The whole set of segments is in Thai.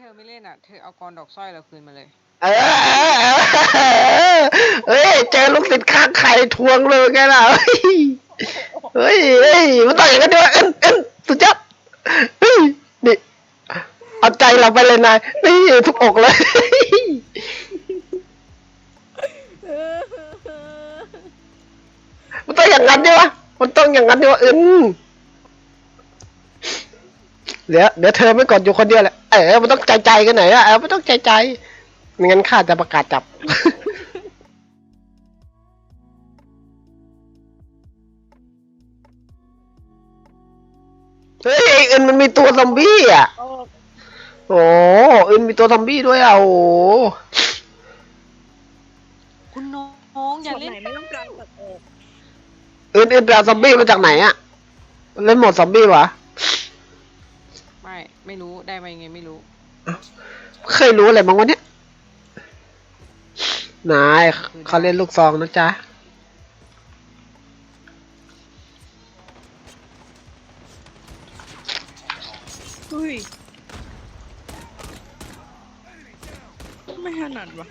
เธอไม่เล่นอะ เธอเอากรดอกสร้อยเราคืนมาเลย เออเฮ้ยเจอลูกศิษย์ข้างไข่ทวงเลยไงล่ะเฮ้ยเฮ้ยมันต้องอย่างนั้นด้วยเอ็นเอ็นสุดยอดเฮ้ยนี่เอาใจเราไปเลยนายนี่ทุกอกเลย มันต้องอย่างนั้นดิวะมันต้องอย่างนั้นดิวะเอ็นเดี๋ยวเดี๋ยวเธอไม่กดอยู่คนเดียวแหละ ออมันต้องใจใจๆกันหน่อยอะเออมันต้องใจใจๆไม่งั้นข้าจะประกาศจับ เฮ้ยไอ้อื่นมันมีตัวซอมบี้อะ โอ้อื่นมีตัวซอมบี้ด้วยอะโอ้คุณน้องอย่าเล่นไหนไม่ต้องการตัดออกอื่นอื่นไปเอาซอมบี้มาจากไหนอะ เล่นโหมดซอมบี้วะ ไม่ไม่รู้ได้มายังไงไม่รู้เคยรู้อะไรบ้างวะเนี่ย นายเขาเล่นลูกซองนะจ๊ะเฮ้ยไม่ถนัดวะ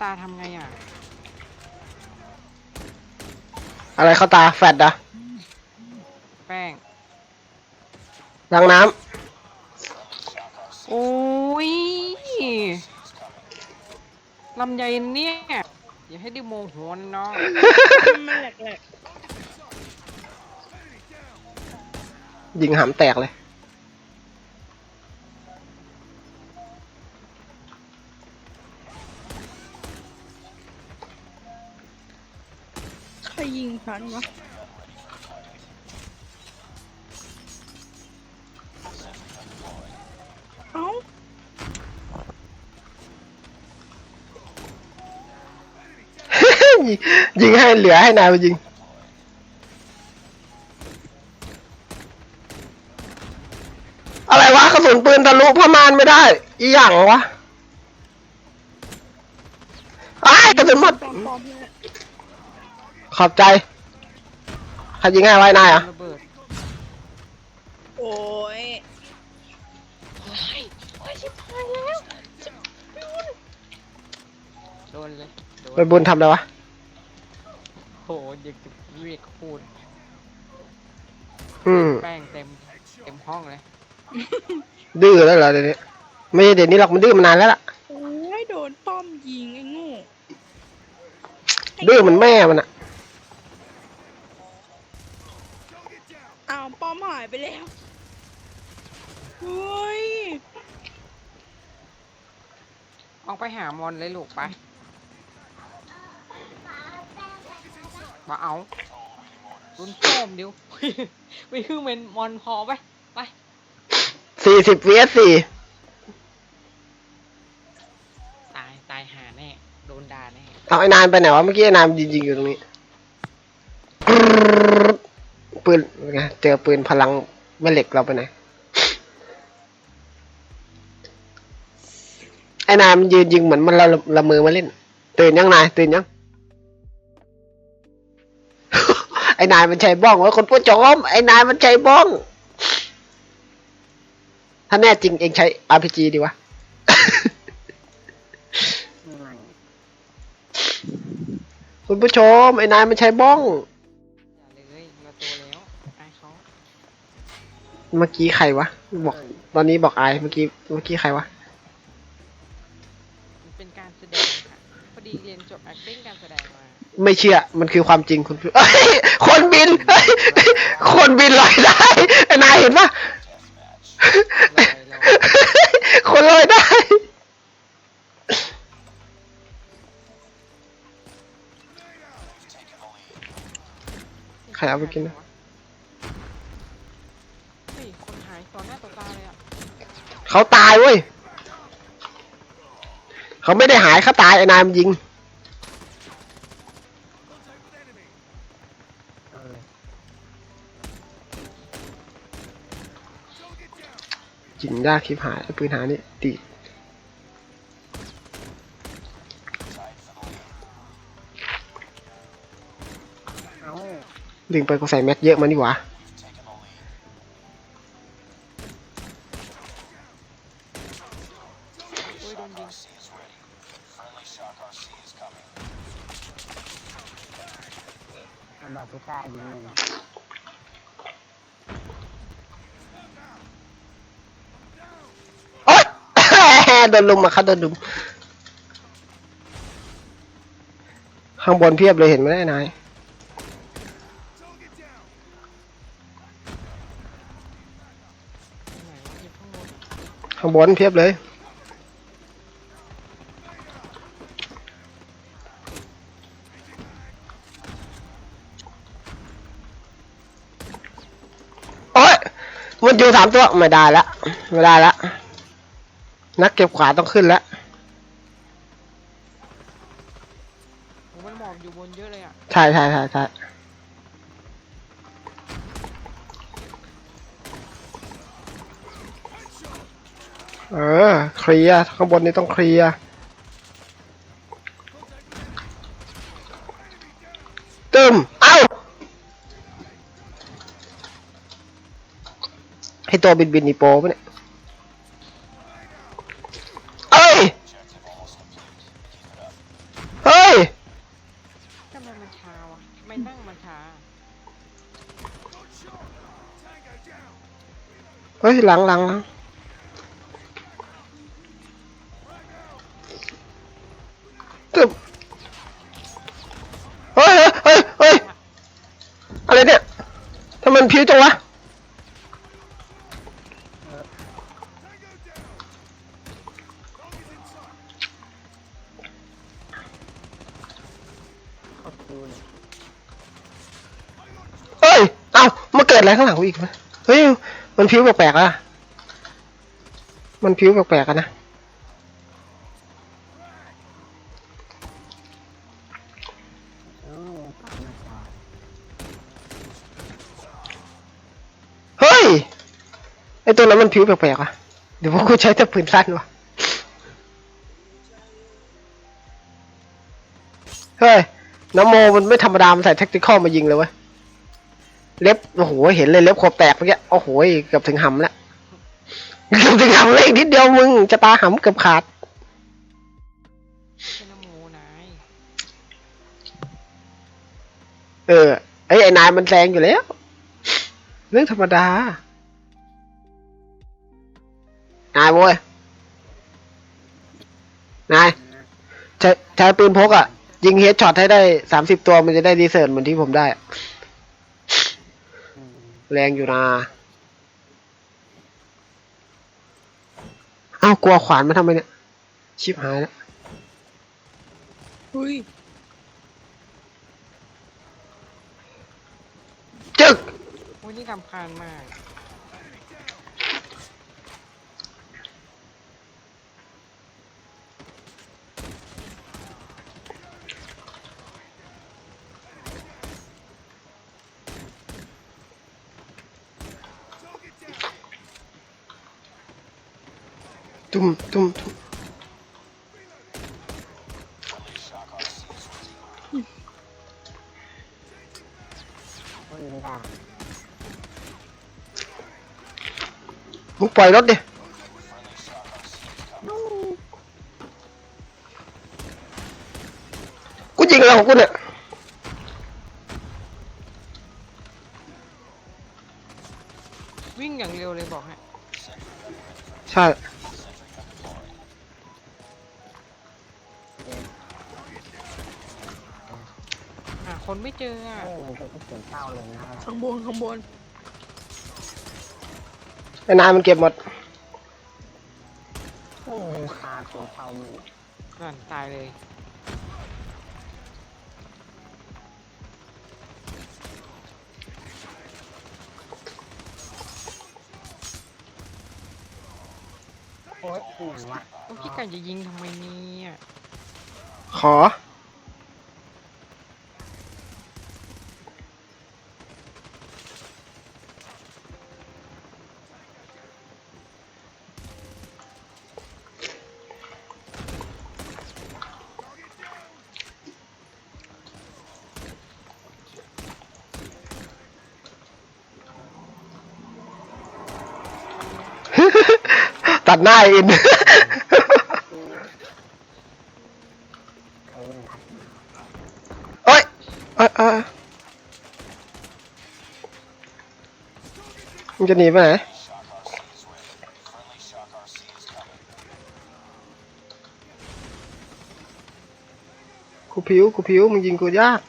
ตาทำไงอะ อะไรเข้าตาแฟดอะแป้ง ล้างน้โอ้ยลำไยเนี่ย อย่าให้ดิโมโหนะน้องมันแหลกำยิงหำแตกเลย ครยิงฉันวะเอ้ายิงให้เหลือให้นายไปยิงอะไรวะกระสุนปืนทะลุผ้าม่านไม่ได้ อีหยังวะไอ้ายกระสุนหมดปลอมๆเนี่ยขอบใจ ใครยิงให้ไว้นายเหรอะระเบิดโอ้ยโดนเลยโดนไปบุญทำอะไรวะโหเด็กจะเรียกคูดอืมแป้งเต็มเต็มห้องเลยดื้อแล้วเหรอเดี๋ยวนี้ไม่ใช่เดี๋ยวนี้หรอกมันดื้อมานานแล้วล่ะโอ้ยโดนป้อมยิงไอ้โงูดื้อเหมือนแม่มันอะ อ้าวป้อมหายไปแล้วเฮ้ย ออกไป หามอนเลยลูกไปมาเอารุนโต้มเดี๋ยวไม่คือเป็นมอนพอไปไปสี่สิบวีสี่ตายตายหาแน่โดนด่าแน่เอาไอ้นานไปไหนวะเมื่อกี้ไอ้นานยิงๆอยู่ตรงนี้ปืนเป็นไงเจอปืนพลังแม่เหล็กเราไปไหน อ้นายมันยืนยิงเหมือนมันละละมือมาเล่น ตื่นยังนายตื่นยัง ไอ้นายมันใช้บ้องวะคนผู้ชมไอ้นายมันใช้บ้อง ถ้าแน่จริงเองใช้ RPG ดีวะคุณผู้ชม ไอ้นายมันใช้บ้อง อย่าเลยเราโตแล้วอายเขาเมื่อกี้ใครวะบอก ตอนนี้บอกอายเมื่อกี้เมื่อกี้ใครวะ พอดีเรียนจบ acting การแสดงมาไม่เชื่อ มันคือความจริงคุณผู้เอ้ยคนบินเอ้ยคนบินลอยได้ไอ้นายเห็นปะลอยลอยคนลอยได้ใครเอาไปกินนะ เฮ้ยคนหายต่อหน้าต่อตาเลยอะเขาตายเว้ย เขาไม่ได้หายเขาตายไอ้นายมันยิง ยิงยากคลิปหายปืนหายนี่ตีดึงไปก็ใส่แม็กเยอะมันดีกว่า บอกพิต้ายิงหนึ่งโอ๊ย โดนลุมมาครับโดนลุม ข้างบนเพียบเลยเห็นไหมไอ้นายข้างบนเพียบเลย โอ๊ย มันอยู่ สามตัวไม่ได้ละไม่ได้ละนักเก็บขวาต้องขึ้นแล้วโอ้มันหมอบอยู่บนเยอะเลยอะใช่ใช่ใช่ใช่เออเคลียร์ข้างบนนี่ต้องเคลียร์ ให้ตัวบินบินนี่โปปะเนี่ยเอ้ย เฮ้ย ทำไมมันช้าวะทำไมนั่งมันช้า เฮ้ย หลังหลังหลังตึบเฮ้ยเฮ้ยเฮ้ยอะไรเนี่ยทำไมมันผิวจังวะ โคตรดูเลย เฮ้ย เอ้ามาเกิ ดอะไรข้างหลังกูอีกวะเฮ้ย มันผิวแปลกๆอะ มันผิวแปลกๆอะนะโอ้ปากมาชอดเฮ้ย ไอตัวนั้นมันผิวแปลกๆอะ เดี๋ยวพวกกูใช้แต่ปืนสั้นวะเฮ้ยน้ำโมมันไม่ธรรมดา มันใส่แท็กติคอลมายิงเลยเว้ย เล็บโอ้โหเห็นเลยเล็บขบแตกเมื่อกี้โอ้โหเกือบถึงหำแล้วเกือบถึงหำเลยอีกนิดเดียวมึงจะตาหำเกือบขาดเป็นน้ำหมูนายเออไอ้ไอ้นายมันแรงอยู่แล้ว เรื่องธรรมดา นายโว้ยนายใช้ใช้ปืนพกอะ ยิงเฮดช็อตให้ได้สามสิบตัวมันจะได้ดีเซิร์ตเหมือนที่ผมได้อะอืม แรงอยู่นะอ้าวกลัวขวานมาทำไมเนี่ย ชิบหายแล้วอุ้ยจึกโอ้ยนี่รำคาญมาก ตุ้มตุ้มตุ้มโอ้ยไม่ได้มึงปล่อยรถดิกูยิงอะไรของกูเนี่ยวิ่งอย่างเร็วเลยบอกให้ใช่ คนไม่เจออะเอ้ยมันจะเสียงเศร้าเลยนะครับข้างบนข้างบนไอ้นายมันเก็บหมด โอ้ยคาเสียงเศร้ามือนั่นตายเลย โอ้ยเหนื่อยวะ โอ้ยพี่ไก่จะยิงทำไมเนี่ยขอ ตัดหน้าอิน เอ้ยเอ้ยเอ้ยมึงจะหนีไปไหนกูผิวกูผิวมึงยิงกูยาก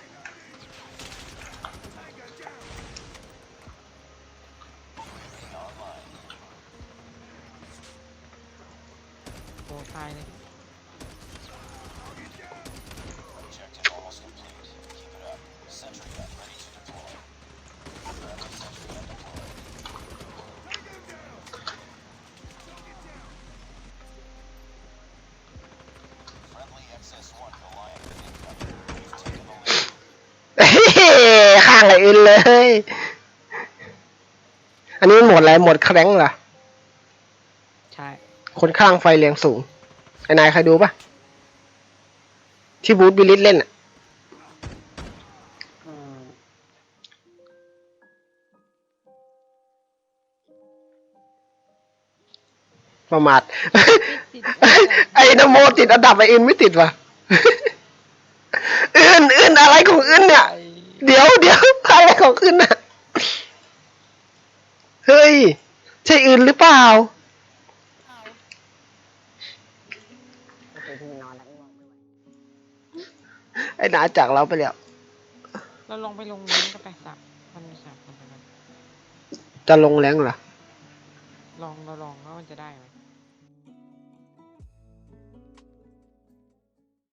ยข้างไอ้อินเลย อันนี้มันโหมดอะไรโหมดแคร้งเหรอ ใช่ คนข้างไฟแรงสูงไอ้นายใครดูปะที่บูธบิลลิสเล่นอะอืมประมาทติดไอ้นโมติดอันดับไอ้อินไม่ติดว่ะอื่นอื่นอะไรของอื่นเนี่ย เดี๋ยวเดี๋ยวอะไรของอื่นน่ะ เฮ้ย ใช่อื่นหรือเปล่าก็คือที่นอนแล้วง่วงไม่ไหวไอ้หนาจากเราไปแล้ว เราลองไปลงนี้ก็ไปสับมันมีสับมันไปไหมจะลงแรงเหรอ ลองเราลองว่ามันจะได้ไหม